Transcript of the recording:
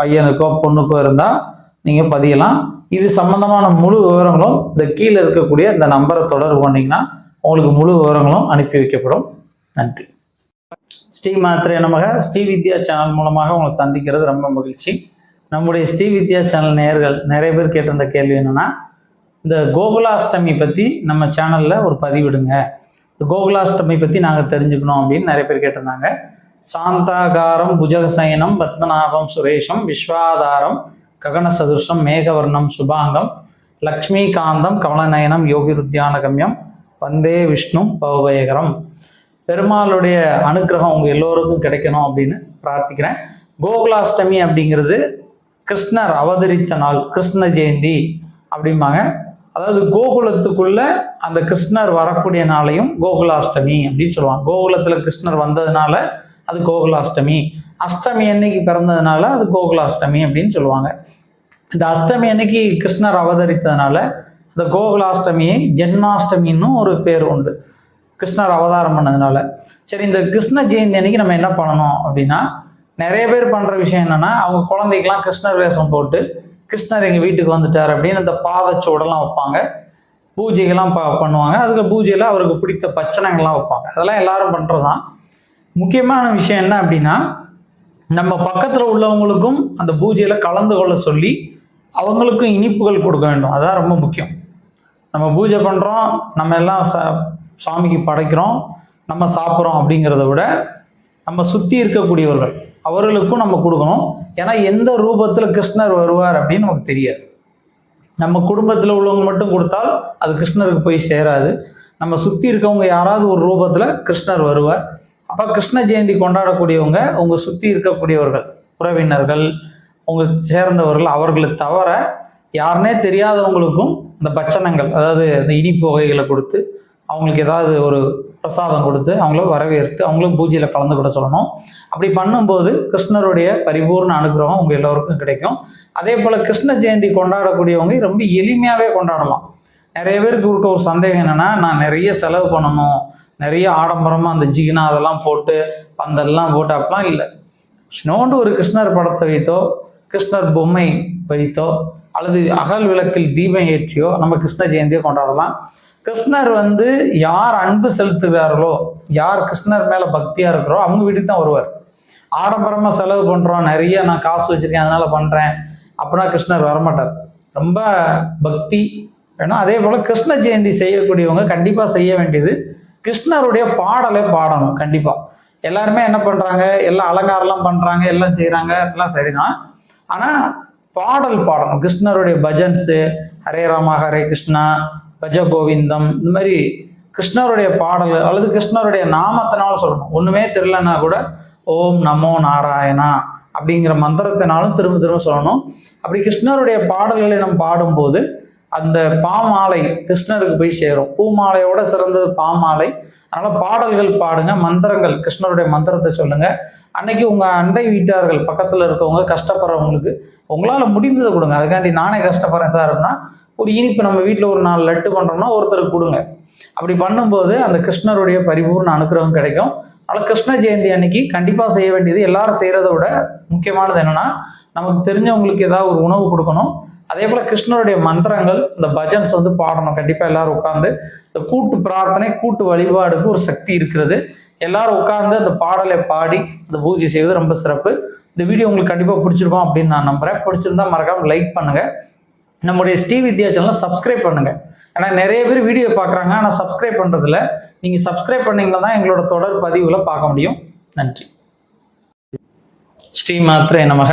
பையனுக்கோ பொண்ணுக்கோ இருந்தால் நீங்கள் பதியலாம். இது சம்பந்தமான முழு விவரங்களும் இந்த கீழே இருக்கக்கூடிய இந்த நம்பரை தொடர்பு பண்ணிங்கன்னா உங்களுக்கு முழு விவரங்களும் அனுப்பி வைக்கப்படும். நன்றி. ஸ்ரீ மாத்திரை நமக. ஸ்ரீ வித்யா சேனல் மூலமாக உங்களை சந்திக்கிறது ரொம்ப மகிழ்ச்சி. நம்முடைய ஸ்ரீ வித்யா சேனல் நேயர்கள் நிறைய பேர் கேட்டிருந்த கேள்வி என்னன்னா இந்த கோகுலாஷ்டமி பற்றி நம்ம சேனலில் ஒரு பதிவிடுங்க. இந்த கோகுலாஷ்டமி பற்றி நாங்கள் தெரிஞ்சுக்கணும் அப்படின்னு நிறைய பேர் கேட்டிருந்தாங்க. சாந்தாகாரம் புஜகசயனம் பத்மநாபம் சுரேஷம் விஸ்வாதாரம் ககன சதுர்ஷம் மேகவர்ணம் சுபாங்கம் லக்ஷ்மிகாந்தம் கமலநயனம் யோகிருத்தியானகம்யம் வந்தே விஷ்ணு பவபயகரம் பெருமாளுடைய அனுக்கிரகம் உங்கள் எல்லோருக்கும் கிடைக்கணும் அப்படின்னு பிரார்த்திக்கிறேன். கோகுலாஷ்டமி அப்படிங்கிறது கிருஷ்ணர் அவதரித்த நாள் கிருஷ்ண ஜெயந்தி அப்படிம்பாங்க. அதாவது கோகுலத்துக்குள்ள அந்த கிருஷ்ணர் வரக்கூடிய நாளையும் கோகுலாஷ்டமி அப்படின்னு சொல்லுவாங்க. கோகுலத்தில் கிருஷ்ணர் வந்ததுனால அது கோகுலாஷ்டமி. அஷ்டமி அன்னைக்கு பிறந்ததுனால அது கோகுலாஷ்டமி அப்படின்னு சொல்லுவாங்க. இந்த அஷ்டமி அன்னைக்கு கிருஷ்ணர் அவதரித்ததுனால இந்த கோகுலாஷ்டமியை ஜென்மாஷ்டமின்னு ஒரு பேர் உண்டு. கிருஷ்ணர் அவதாரம் பண்ணதுனால. சரி இந்த கிருஷ்ண ஜெயந்தி அன்னைக்கு நம்ம என்ன பண்ணணும் அப்படின்னா நிறைய பேர் பண்ணுற விஷயம் என்னென்னா அவங்க குழந்தைக்கெல்லாம் கிருஷ்ணர் வேஷம் போட்டு கிருஷ்ணர் எங்கள் வீட்டுக்கு வந்துட்டார் அப்படின்னு அந்த பாதச்சூடெல்லாம் வைப்பாங்க. பூஜைகள்லாம் ப பண்ணுவாங்க. அதுக்கு பூஜையில் அவருக்கு பிடித்த பச்சனங்கள்லாம் வைப்பாங்க. அதெல்லாம் எல்லாரும் பண்ணுறது தான் முக்கியமான விஷயம் என்ன அப்படின்னா நம்ம பக்கத்தில் உள்ளவங்களுக்கும் அந்த பூஜையில் கலந்து கொள்ள சொல்லி அவங்களுக்கும் இனிப்புகள் கொடுக்க வேண்டும். அதான் ரொம்ப முக்கியம். நம்ம பூஜை பண்ணுறோம் நம்ம எல்லாம் ச சாமிக்கு படைக்கிறோம் நம்ம சாப்பிட்றோம் அப்படிங்கிறத விட நம்ம சுற்றி இருக்கக்கூடியவர்கள் அவர்களுக்கும் நம்ம கொடுக்கணும். ஏன்னா எந்த ரூபத்தில் கிருஷ்ணர் வருவார் அப்படின்னு நமக்கு தெரியாது. நம்ம குடும்பத்தில் உள்ளவங்க மட்டும் கொடுத்தால் அது கிருஷ்ணருக்கு போய் சேராது. நம்ம சுற்றி இருக்கவங்க யாராவது ஒரு ரூபத்தில் கிருஷ்ணர் வருவார். அப்போ கிருஷ்ண ஜெயந்தி கொண்டாடக்கூடியவங்க உங்கள் சுற்றி இருக்கக்கூடியவர்கள் உறவினர்கள் உங்கள் சேர்ந்தவர்கள் அவர்களை தவிர யாருனே தெரியாதவங்களுக்கும் இந்த பட்சணங்கள் அதாவது இந்த இனிப்பு வகைகளை கொடுத்து அவங்களுக்கு ஏதாவது ஒரு பிரசாதம் கொடுத்து அவங்கள வரவேற்று அவங்களும் பூஜையில் கலந்து கூட சொல்லணும். அப்படி பண்ணும்போது கிருஷ்ணருடைய பரிபூர்ண அனுகிரகம் உங்கள் எல்லோருக்கும் கிடைக்கும். அதே போல் கிருஷ்ண ஜெயந்தி கொண்டாடக்கூடியவங்க ரொம்ப எளிமையாகவே கொண்டாடலாம். நிறைய பேருக்கு இருக்க ஒரு சந்தேகம் என்னென்னா நான் நிறைய செலவு பண்ணணும் நிறைய ஆடம்பரமாக அந்த ஜிகினா அதெல்லாம் போட்டு பந்தல்லாம் போட்டு அப்படிலாம் இல்லை. ஸ்னோண்டு ஒரு கிருஷ்ணர் படத்தை வைத்தோ கிருஷ்ணர் பொம்மை வைத்தோ அல்லது அகல் விளக்கில் தீபம் ஏற்றியோ நம்ம கிருஷ்ண ஜெயந்தியோ கொண்டாடலாம். கிருஷ்ணர் வந்து யார் அன்பு செலுத்துகிறார்களோ யார் கிருஷ்ணர் மேலே பக்தியாக இருக்கிறோ அவங்க வீட்டுக்கு தான் வருவார். ஆடம்பரமாக செலவு பண்ணுறோம் நிறைய நான் காசு வச்சுருக்கேன் அதனால் பண்ணுறேன் அப்படின்னா கிருஷ்ணர் வரமாட்டார். ரொம்ப பக்தி வேணும். அதே போல் கிருஷ்ண ஜெயந்தி செய்யக்கூடியவங்க கண்டிப்பாக செய்ய வேண்டியது கிருஷ்ணருடைய பாடலை பாடணும் கண்டிப்பாக எல்லாருமே என்ன பண்ணுறாங்க எல்லாம் அலங்காரம்லாம் பண்ணுறாங்க எல்லாம் செய்கிறாங்க எல்லாம் சரிதான். ஆனால் பாடல் பாடணும். கிருஷ்ணருடைய பஜன்ஸு ஹரே ராமா ஹரே கிருஷ்ணா பஜ கோவிந்தம் இந்த மாதிரி கிருஷ்ணருடைய பாடல் அல்லது கிருஷ்ணருடைய நாமத்தினால சொல்லணும். ஒன்றுமே தெரிலன்னா கூட ஓம் நமோ நாராயணா அப்படிங்கிற மந்திரத்தினாலும் திரும்ப திரும்ப சொல்லணும். அப்படி கிருஷ்ணருடைய பாடல்களை நம்ம பாடும்போது அந்த பாமாலை கிருஷ்ணருக்கு போய் சேரும். பூமாலையோட சிறந்தது பாமாலை அதனால பாடல்கள் பாடுங்க மந்திரங்கள். கிருஷ்ணருடைய மந்திரத்தை சொல்லுங்க. அன்னைக்கு உங்க அண்டை வீட்டார்கள் பக்கத்துல இருக்கவங்க கஷ்டப்படுறவங்களுக்கு உங்களால முடிந்ததை கொடுங்க. அதுக்காண்டி நானே கஷ்டப்படுறேன் சார் அப்படின்னா ஒரு இனிப்பு நம்ம வீட்டில் ஒரு நாலு லட்டு பண்ணுறோம்னா ஒருத்தருக்கு கொடுங்க. அப்படி பண்ணும்போது அந்த கிருஷ்ணருடைய பரிபூர்ண அனுகிரகம் கிடைக்கும். அதனால் கிருஷ்ண ஜெயந்தி அன்னைக்கு கண்டிப்பாக செய்ய வேண்டியது எல்லாரும் செய்கிறத விட முக்கியமானது என்னென்னா நமக்கு தெரிஞ்சவங்களுக்கு ஏதாவது ஒரு உணவு கொடுக்கணும். அதே போல் கிருஷ்ணருடைய மந்திரங்கள் இந்த பஜன்ஸ் வந்து பாடணும். கண்டிப்பாக எல்லாரும் உட்காந்து இந்த கூட்டு பிரார்த்தனை கூட்டு வழிபாடுக்கு ஒரு சக்தி இருக்கிறது. எல்லாரும் உட்கார்ந்து அந்த பாடலை பாடி அந்த பூஜை செய்வது ரொம்ப சிறப்பு. இந்த வீடியோ உங்களுக்கு கண்டிப்பாக பிடிச்சிருக்கும் அப்படின்னு நான் நம்புகிறேன் பிடிச்சிருந்தா மறக்காமல் லைக் பண்ணுங்கள் நம்முடைய ஸ்ரீ வித்யா சேனலை சப்ஸ்கிரைப் பண்ணுங்கள் ஏன்னா நிறைய பேர் வீடியோ பார்க்குறாங்க ஆனால் சப்ஸ்கிரைப் பண்ணுறதில்ல நீங்கள் சப்ஸ்கிரைப் பண்ணீங்கன்னா தான் எங்களோட தொடர் பதிவில் பார்க்க முடியும். நன்றி. ஸ்ரீ மாத்திரை நமக.